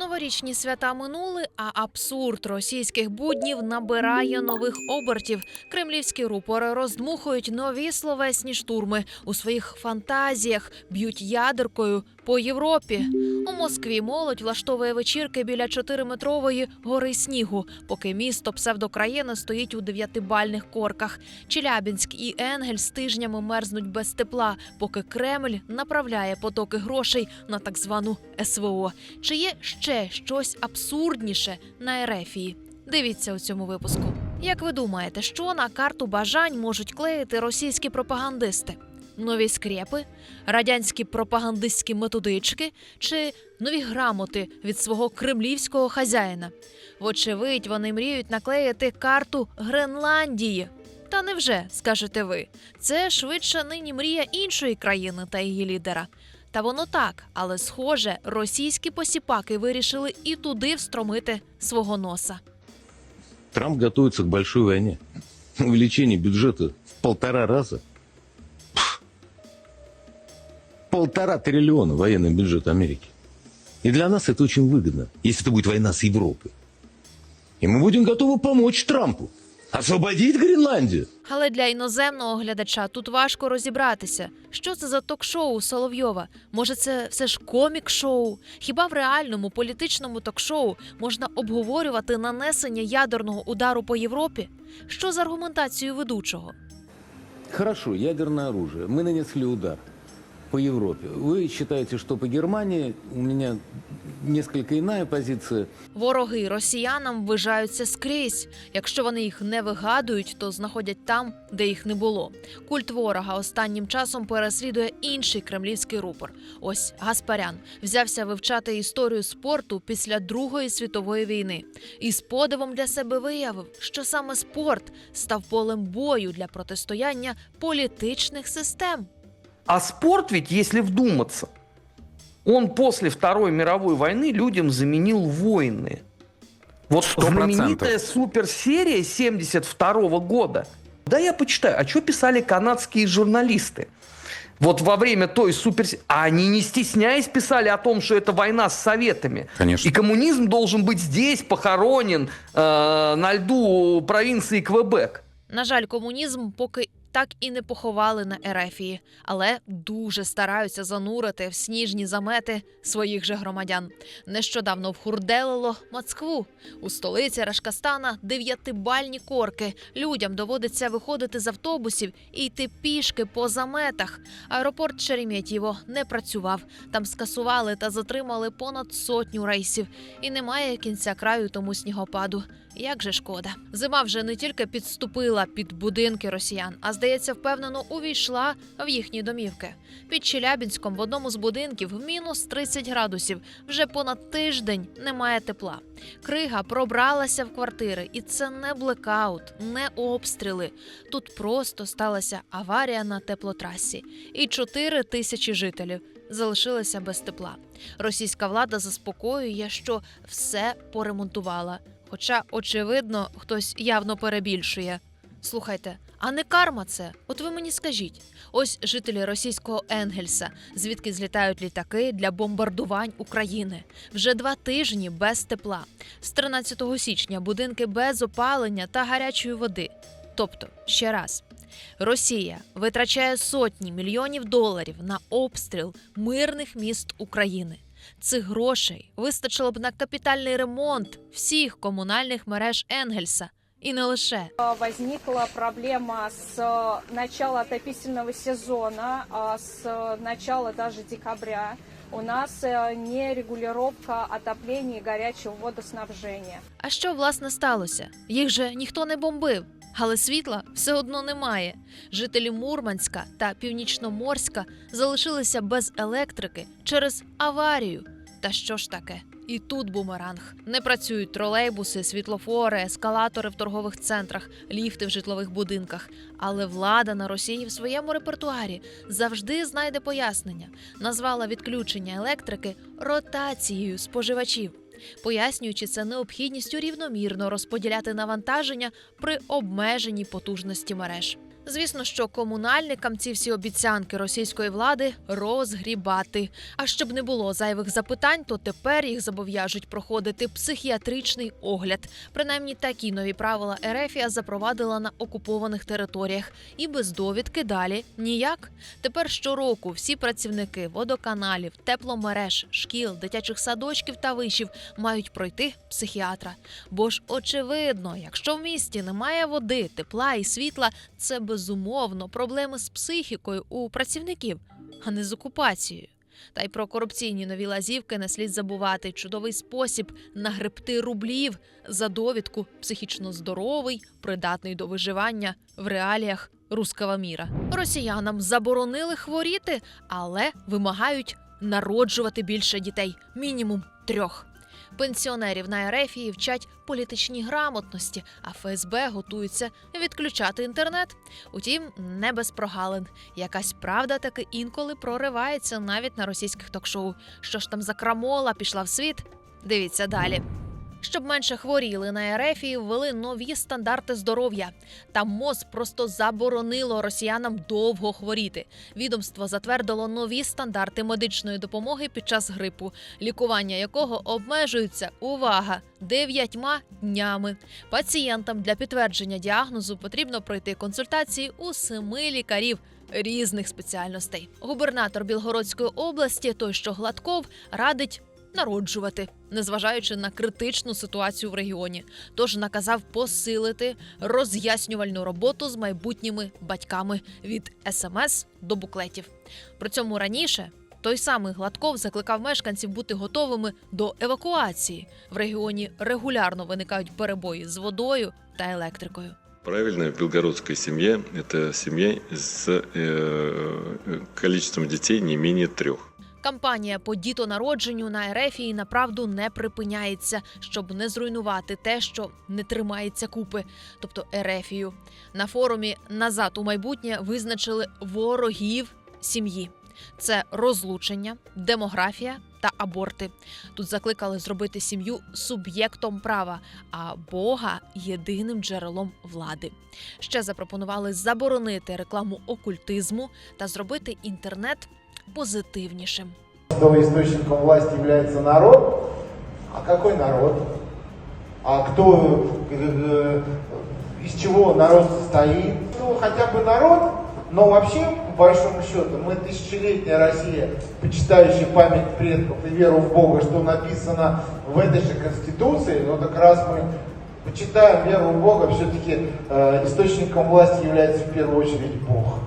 Новорічні свята минули, а абсурд російських буднів набирає нових обертів. Кремлівські рупори роздмухують нові словесні штурми у своїх фантазіях, б'ють ядеркою по Європі. У Москві молодь влаштовує вечірки біля чотириметрової гори снігу, поки місто псевдокраїни стоїть у дев'ятибальних корках. Челябінськ і Енгельс тижнями мерзнуть без тепла, поки Кремль направляє потоки грошей на так звану СВО. Чи є ще щось абсурдніше на Ерефії? Дивіться у цьому випуску. Як ви думаєте, що на карту бажань можуть клеїти російські пропагандисти? Нові скрепи, радянські пропагандистські методички чи нові грамоти від свого кремлівського хазяїна? Вочевидь, вони мріють наклеїти карту Гренландії. Та невже, скажете ви, це швидше нині мрія іншої країни та її лідера. Та воно так, але схоже, російські посіпаки вирішили і туди встромити свого носа. Трамп готовится к большой войне. Увеличение бюджета в полтора раза Полтора триллиона военный бюджет Америки. И для нас это очень выгодно, если это будет война с Европой. И мы будем готовы помочь Трампу освободить Гренландию. Але для іноземного глядача тут важко розібратися, що це за ток-шоу Соловйова. Може, це все ж комік-шоу? Хіба в реальному політичному ток-шоу можна обговорювати нанесення ядерного удару по Європі? Що з аргументацією ведучого? Хорошо, ядерное оружие. Мы нанесли удар по Европе. Вы считаете, что по Германии у меня несколько иная позиция. Вороги росіянам ввижаються скрізь. Якщо вони їх не вигадують, то знаходять там, де їх не було. Культ ворога останнім часом переслідує інший кремлівський рупор. Ось Гаспарян взявся вивчати історію спорту після Другої світової війни і з подивом для себе виявив, що саме спорт став полем бою для протистояння політичних систем. А спорт ведь, если вдуматься, он после Второй мировой войны людям заменил войны. Вот Сто знаменитая суперсерия 72 года. Да, я почитаю, а что писали канадские журналисты? Вот во время той супер... А они, не стесняясь, писали о том, что это война с советами. Конечно. И коммунизм должен быть здесь похоронен э, на льду провинции Квебек. На жаль, комунізм поки так і не поховали на Ерефії, але дуже стараються занурити в сніжні замети своїх же громадян. Нещодавно вхурделило Москву. У столиці Рашкастана дев'ятибальні корки. Людям доводиться виходити з автобусів і йти пішки по заметах. Аеропорт Шереметьєво не працював. Там скасували та затримали понад сотню рейсів. І немає кінця краю тому снігопаду. Як же шкода. Зима вже не тільки підступила під будинки росіян, а здається, впевнено увійшла в їхні домівки. Під Челябінськом в одному з будинків мінус 30 градусів. Вже понад тиждень немає тепла. Крига пробралася в квартири, і це не блекаут, не обстріли. Тут просто сталася аварія на теплотрасі, і 4 тисячі жителів залишилися без тепла. Російська влада заспокоює, що все поремонтувала. Хоча, очевидно, хтось явно перебільшує. Слухайте, а не карма це? От ви мені скажіть. Ось жителі російського Енгельса, звідки злітають літаки для бомбардувань України. Вже два тижні без тепла. З 13 січня будинки без опалення та гарячої води. Тобто, ще раз. Росія витрачає сотні мільйонів доларів на обстріл мирних міст України. Цих грошей вистачило б на капітальний ремонт всіх комунальних мереж Енгельса. І не лише возникла проблема с э, начала отопительного сезона, а с э, начала даже декабря. У нас э, не регулировка отопления и горячего водоснабжения. А що власне сталося? Їх же ніхто не бомбив, але світла все одно немає. Жителі Мурманська та Північноморська залишилися без електрики через аварію. Та що ж таке? І тут бумеранг. Не працюють тролейбуси, світлофори, ескалатори в торгових центрах, ліфти в житлових будинках. Але влада на Росії в своєму репертуарі завжди знайде пояснення. Назвала відключення електрики ротацією споживачів пояснюючи це необхідністю рівномірно розподіляти навантаження при обмеженій потужності мереж. Звісно, що комунальникам ці всі обіцянки російської влади розгрібати. А щоб не було зайвих запитань, то тепер їх зобов'яжуть проходити психіатричний огляд. Принаймні такі нові правила Ерефія запровадила на окупованих територіях. І без довідки далі ніяк. Тепер щороку всі працівники водоканалів, тепломереж, шкіл, дитячих садочків та вишів мають пройти психіатра. Бо ж очевидно, якщо в місті немає води, тепла і світла, це безумовно проблеми з психікою у працівників, а не з окупацією. Та й про корупційні нові лазівки не слід забувати. Чудовий спосіб нагребти рублів за довідку психічно здоровий, придатний до виживання в реаліях руского міра. Росіянам заборонили хворіти, але вимагають народжувати більше дітей, мінімум трьох. Пенсіонерів на Ерефії вчать політичній грамотності, а ФСБ готується відключати інтернет. Утім, не без прогалин. Якась правда таки інколи проривається навіть на російських ток-шоу. Що ж там за крамола пішла в світ? Дивіться далі. Щоб менше хворіли на Ерефії, ввели нові стандарти здоров'я. Там МОЗ просто заборонило росіянам довго хворіти. Відомство затвердило нові стандарти медичної допомоги під час грипу, лікування якого обмежується увага дев'ятьма днями. Пацієнтам для підтвердження діагнозу потрібно пройти консультації у семи лікарів. Різних спеціальностей губернатор Білгородської області, той що Гладков, радить народжувати, незважаючи на критичну ситуацію в регіоні. Тож наказав посилити роз'яснювальну роботу з майбутніми батьками від смс до буклетів. При цьому раніше той самий Гладков закликав мешканців бути готовими до евакуації. В регіоні регулярно виникають перебої з водою та електрикою. Правильно, в белгородской семье это семья с э, количеством детей не менее трех. Кампанія по дітонародженню на Ерефії направду не припиняється, щоб не зруйнувати те, що не тримається купи, тобто Ерефію. На форумі Назад у майбутнє визначили ворогів сім'ї. Це розлучення, демографія та аборти. Тут закликали зробити сім'ю суб'єктом права, а Бога єдиним джерелом влади. Ще запропонували заборонити рекламу окультизму та зробити інтернет позитивнішим. источником власти является народ. А какой народ? А кто, э, э, из чего народ состоит? Ну, хотя бы народ, но вообще, по большому счету, мы тысячелетняя Россия, почитающая память предков и веру в Бога, что написано в этой же Конституции, но как раз мы почитаем веру в Бога, все-таки э, источником власти является в первую очередь Бог.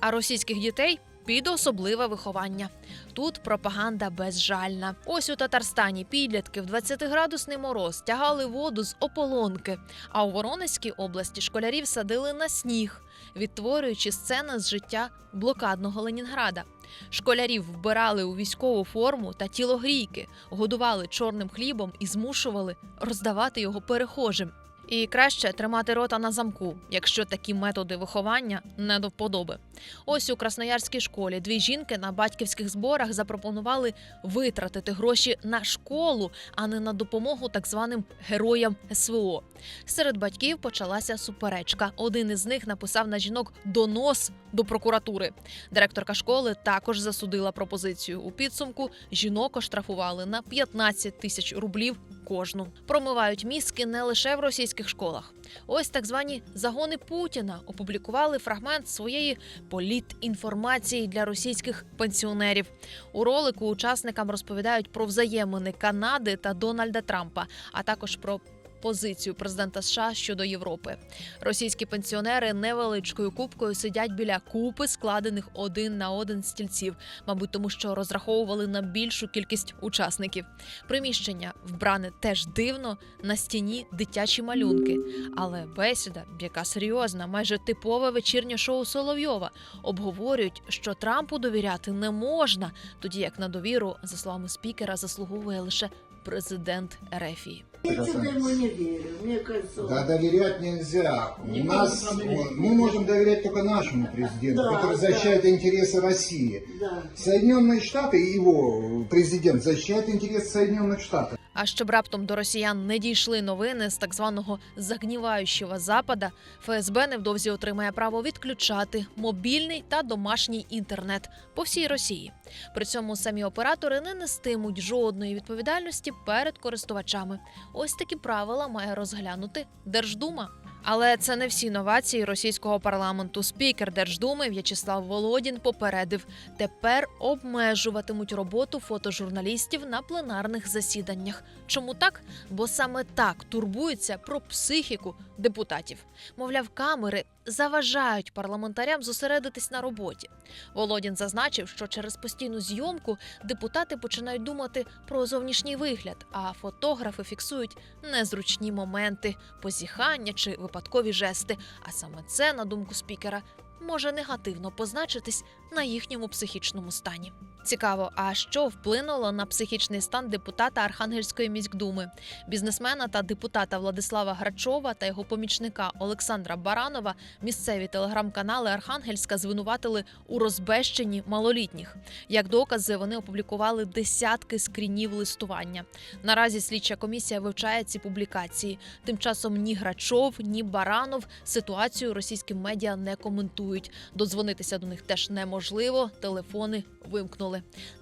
А російських дітей під особливе виховання. Тут пропаганда безжальна. Ось у Татарстані підлітки в 20-градусний мороз тягали воду з ополонки. А у Воронезькій області школярів садили на сніг, відтворюючи сцени з життя блокадного Ленінграда. Школярів вбирали у військову форму та тілогрійки, годували чорним хлібом і змушували роздавати його перехожим. І краще тримати рота на замку, якщо такі методи виховання не до вподоби. Ось у красноярській школі дві жінки на батьківських зборах запропонували витратити гроші на школу, а не на допомогу так званим героям СВО. Серед батьків почалася суперечка. Один із них написав на жінок донос до прокуратури. Директорка школи також засудила пропозицію. У підсумку жінок оштрафували на 15 тисяч рублів кожну. Промивають мізки не лише в російських школах. Ось так звані загони Путіна опублікували фрагмент своєї політінформації для російських пенсіонерів. У ролику учасникам розповідають про взаємини Канади та Дональда Трампа, а також про. Позицію президента США щодо Європи. Російські пенсіонери невеличкою купкою сидять біля купи складених один на один стільців, мабуть, тому що розраховували на більшу кількість учасників. Приміщення вбране теж дивно, на стіні дитячі малюнки. Але бесіда, яка серйозна, майже типове вечірнє шоу Соловйова, обговорюють, що Трампу довіряти не можна, тоді як на довіру, за словами спікера, заслуговує лише президент Ерефії. Я что-то ему не верю. Мне кажется, Да доверять нельзя. У нас мы можем доверять только нашему президенту, Да, который да. защищает интересы России. да. Соединенные Штаты и его президент защищает интересы Соединенных Штатов. А щоб раптом до росіян не дійшли новини з так званого загніваючого запада, ФСБ невдовзі отримає право відключати мобільний та домашній інтернет по всій Росії. При цьому самі оператори не нестимуть жодної відповідальності перед користувачами. Ось такі правила має розглянути Держдума. Але це не всі новації російського парламенту. Спікер Держдуми В'ячеслав Володін попередив, тепер обмежуватимуть роботу фотожурналістів на пленарних засіданнях. Чому так? Бо саме так турбуються про психіку депутатів. Мовляв, камери заважають парламентарям зосередитись на роботі. Володін зазначив, що через постійну зйомку депутати починають думати про зовнішній вигляд, а фотографи фіксують незручні моменти, позіхання чи випадкові жести. А саме це, на думку спікера, може негативно позначитись на їхньому психічному стані. Цікаво, а що вплинуло на психічний стан депутата Архангельської міськдуми, бізнесмена та депутата Владислава Грачова та його помічника Олександра Баранова місцеві телеграм-канали Архангельська звинуватили у розбещенні малолітніх. Як докази, вони опублікували десятки скрінів листування. Наразі слідча комісія вивчає ці публікації. Тим часом ні Грачов, ні Баранов ситуацію російським медіа не коментують. Додзвонитися до них теж неможливо. Телефони вимкнули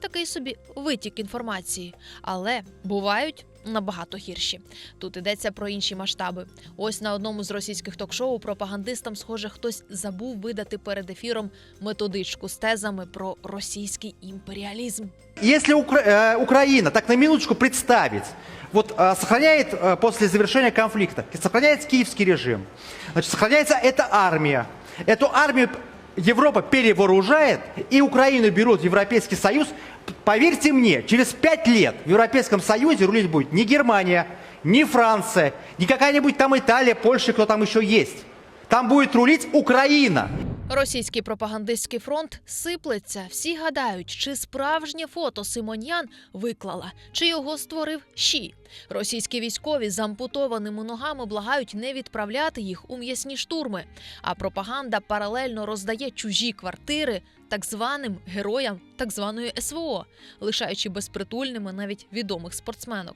Такий собі витік інформації, але бувають. Набагато гірші. Тут йдеться про інші масштаби. Ось на одному з російських ток-шоу пропагандистам, схоже, хтось забув видати перед ефіром методичку з тезами про російський імперіалізм. Если Укра- э, Украина, так на минуточку представить, вот э, сохраняет э, после завершения конфликта, сохраняется киевский режим, значит, сохраняется эта армия. Эту армию Европа перевооружает, и Украину берут в Европейский Союз. Поверьте мне, через пять лет в Европейском Союзе рулить будет не Германия, не Франция, не какая-нибудь там Италия, Польша, кто там еще есть. Там будет рулить Украина. Російський пропагандистський фронт сиплеться. Всі гадають, чи справжнє фото Симоньян виклала, чи його створив Ші. Російські військові з ампутованими ногами благають не відправляти їх у м'ясні штурми. А пропаганда паралельно роздає чужі квартири так званим героям так званої СВО, лишаючи безпритульними навіть відомих спортсменок.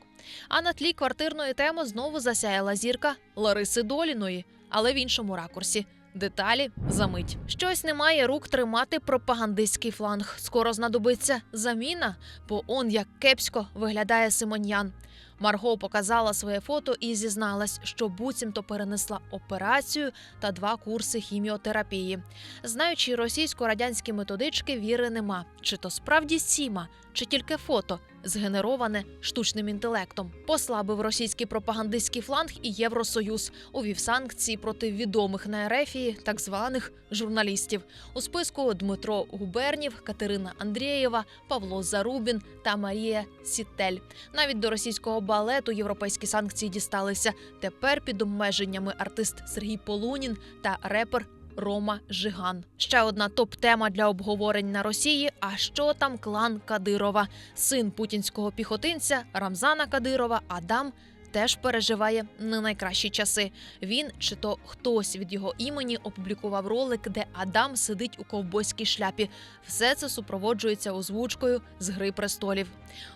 А на тлі квартирної теми знову засяяла зірка Лариси Доліної, але в іншому ракурсі. Деталі за мить. Щось немає рук тримати пропагандистський фланг. Скоро знадобиться заміна, бо он як кепсько виглядає Симоньян. Марго показала своє фото і зізналась, що буцімто перенесла операцію та два курси хіміотерапії. Знаючи російсько-радянські методички, віри нема. Чи то справді сіма, чи тільки фото, згенероване штучним інтелектом. Послабив російський пропагандистський фланг і Євросоюз, увів санкції проти відомих на Ерефії так званих журналістів. У списку Дмитро Губернів, Катерина Андрієва, Павло Зарубін та Марія Сітель. Навіть до російського балету європейські санкції дісталися. Тепер під обмеженнями артист Сергій Полунін та репер. Рома Жиган. Ще одна топ-тема для обговорень на Росії. А що там клан Кадирова? Син путінського піхотинця Рамзана Кадирова Адам теж переживає не найкращі часи. Він чи то хтось від його імені опублікував ролик, де Адам сидить у ковбойській шляпі. Все це супроводжується озвучкою з Гри престолів.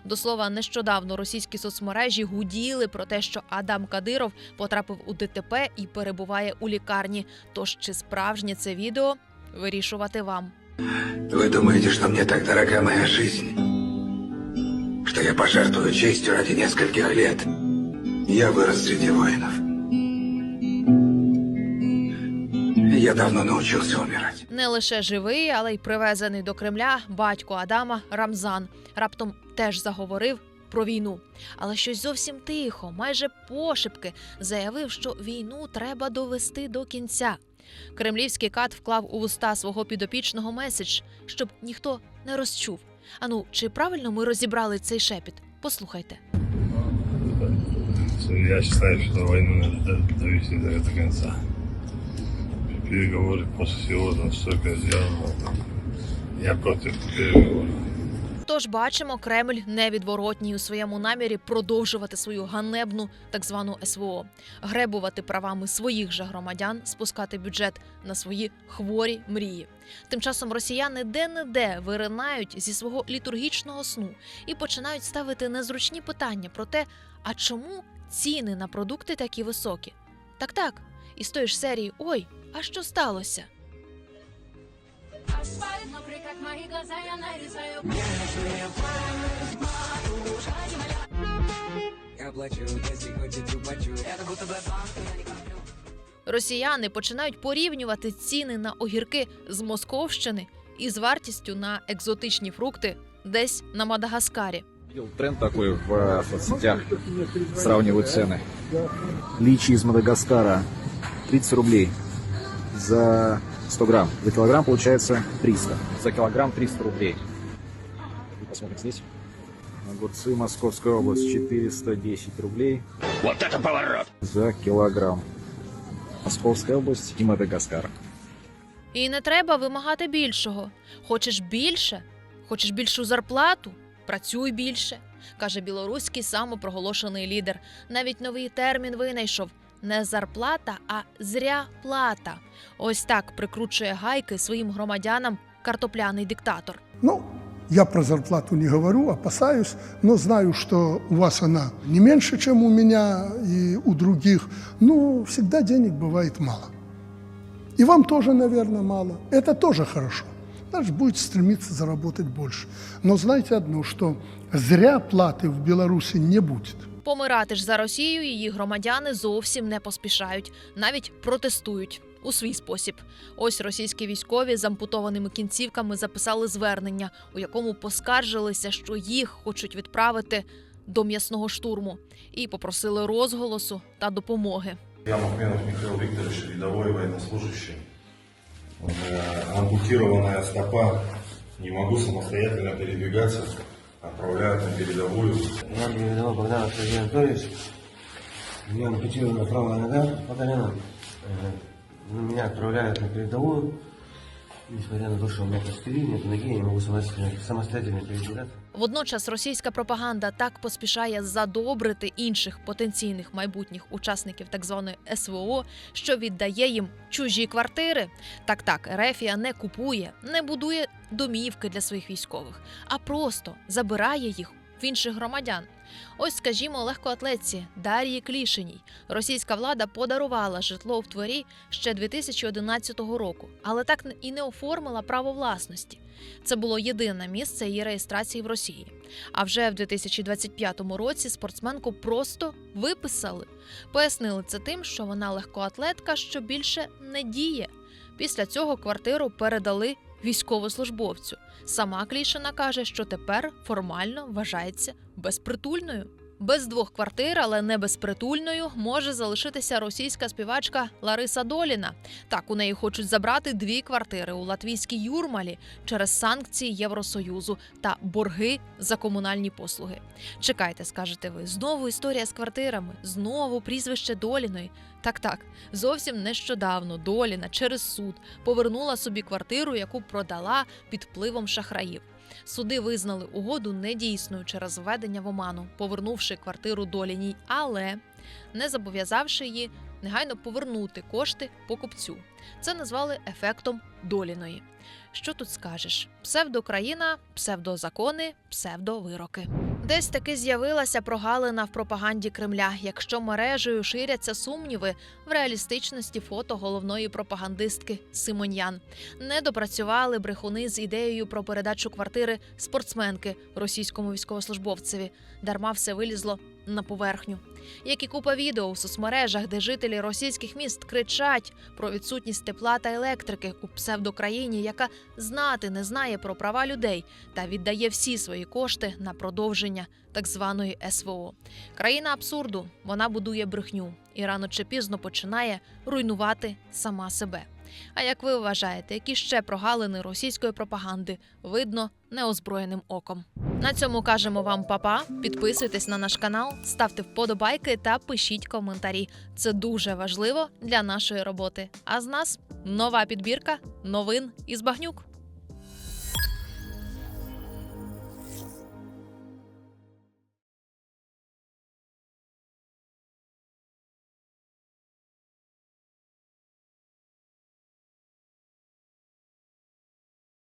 До слова, нещодавно російські соцмережі гуділи про те, що Адам Кадиров потрапив у ДТП і перебуває у лікарні. Тож чи справжнє це відео вирішувати вам. Вы думаете, что мне так дорога моя жизнь? Что я пожертвую честью ради нескольких лет? Я вырос среди воинов. Я давно научился умирать. Не лише живий, але й привезений до Кремля батько Адама Рамзан раптом теж заговорив про війну. Але щось зовсім тихо, майже пошепки, заявив, що війну треба довести до кінця. Кремлівський кат вклав у вуста свого підопічного меседж, щоб ніхто не розчув. Ану, чи правильно ми розібрали цей шепіт? Послухайте. Я считаю, что войну надо довести до, до конца. Переговоры после всего там столько сделано. Я против переговоров. Отож, бачимо, Кремль невідворотній у своєму намірі продовжувати свою ганебну так звану СВО, гребувати правами своїх же громадян, спускати бюджет на свої хворі мрії. Тим часом росіяни де-не-де виринають зі свого літургічного сну і починають ставити незручні питання про те, а чому ціни на продукти такі високі? Так так, із тої ж серії Ой, а що сталося? Росіяни починають порівнювати ціни на огірки з Московщини із вартістю на екзотичні фрукти десь на Мадагаскарі. Видел тренд такой в э, соцсетях. Сравнивают цены. Личи из Мадагаскара 30 рублей за 100 грамм. За килограмм получается 300. За килограмм 300 рублей. И посмотрим здесь. Огурцы Московская область 410 рублей. Вот это поворот! За килограмм. Московская область и Мадагаскар. І не треба вимагати більшого. Хочеш більше? Хочеш більшу зарплату? Працюй більше, каже білоруський самопроголошений лідер. Навіть новий термін винайшов не зарплата, а зря плата. Ось так прикручує гайки своїм громадянам картопляний диктатор. Ну, я про зарплату не говорю, опасаюсь, но знаю, что у вас она не меньше, чем у меня и у других. Но всегда денег бывает мало. И вам тоже, наверное, мало. Это тоже хорошо. Значит, будет стремиться заработать больше. Но знайте одно, что зря платы в Беларуси не будет. Помирати ж за Росію її громадяни зовсім не поспішають, навіть протестують у свій спосіб. Ось російські військові з ампутованими кінцівками записали звернення, у якому поскаржилися, що їх хочуть відправити до м'ясного штурму, і попросили розголосу та допомоги. Я Махменов Михаил Викторович, рядовой военнослужащий. Э, Ампутированная стопа, не могу самостоятельно передвигаться, отправляют на передовую. Я передавал Богдан Сергей Анатольевич. Меня ампутирована правая нога по колено. Э, Меня отправляют на передовую. Несмотря на то, что у меня костыли, нет ноги, я не могу самостоятельно, самостоятельно передвигаться. Водночас російська пропаганда так поспішає задобрити інших потенційних майбутніх учасників так званої СВО, що віддає їм чужі квартири. Так так, Ерефія не купує, не будує домівки для своїх військових, а просто забирає їх в інших громадян. Ось, скажімо, легкоатлетці Дар'ї Клішиній. Російська влада подарувала житло в творі ще 2011 року, але так і не оформила право власності. Це було єдине місце її реєстрації в Росії. А вже в 2025 році спортсменку просто виписали. Пояснили це тим, що вона легкоатлетка, що більше не діє. Після цього квартиру передали військовослужбовцю. Сама Клішина каже, що тепер формально вважається безпритульною. Без двох квартир, але не безпритульною, може залишитися російська співачка Лариса Доліна. Так у неї хочуть забрати дві квартири у латвійській Юрмалі через санкції Євросоюзу та борги за комунальні послуги. Чекайте, скажете ви, знову історія з квартирами, знову прізвище Доліної. Так, так, зовсім нещодавно Доліна через суд повернула собі квартиру, яку продала під впливом шахраїв. Суди визнали угоду недійсною через введення в оману, повернувши квартиру Доліній, але не зобов'язавши її негайно повернути кошти покупцю. Це назвали ефектом Доліної. Що тут скажеш? Псевдокраїна, псевдозакони, псевдовироки. Десь таки з'явилася прогалина в пропаганді Кремля, якщо мережею ширяться сумніви в реалістичності фото головної пропагандистки Симоньян. Не допрацювали брехуни з ідеєю про передачу квартири спортсменки російському військовослужбовцеві. Дарма все вилізло на поверхню. Як і купа відео у соцмережах, де жителі російських міст кричать про відсутність тепла та електрики у псевдокраїні, яка знати не знає про права людей та віддає всі свої кошти на продовження так званої СВО. Країна абсурду, вона будує брехню і рано чи пізно починає руйнувати сама себе. А як ви вважаєте, які ще прогалини російської пропаганди видно неозброєним оком? На цьому кажемо вам папа. Підписуйтесь на наш канал, ставте вподобайки та пишіть коментарі. Це дуже важливо для нашої роботи. А з нас нова підбірка новин із багнюк.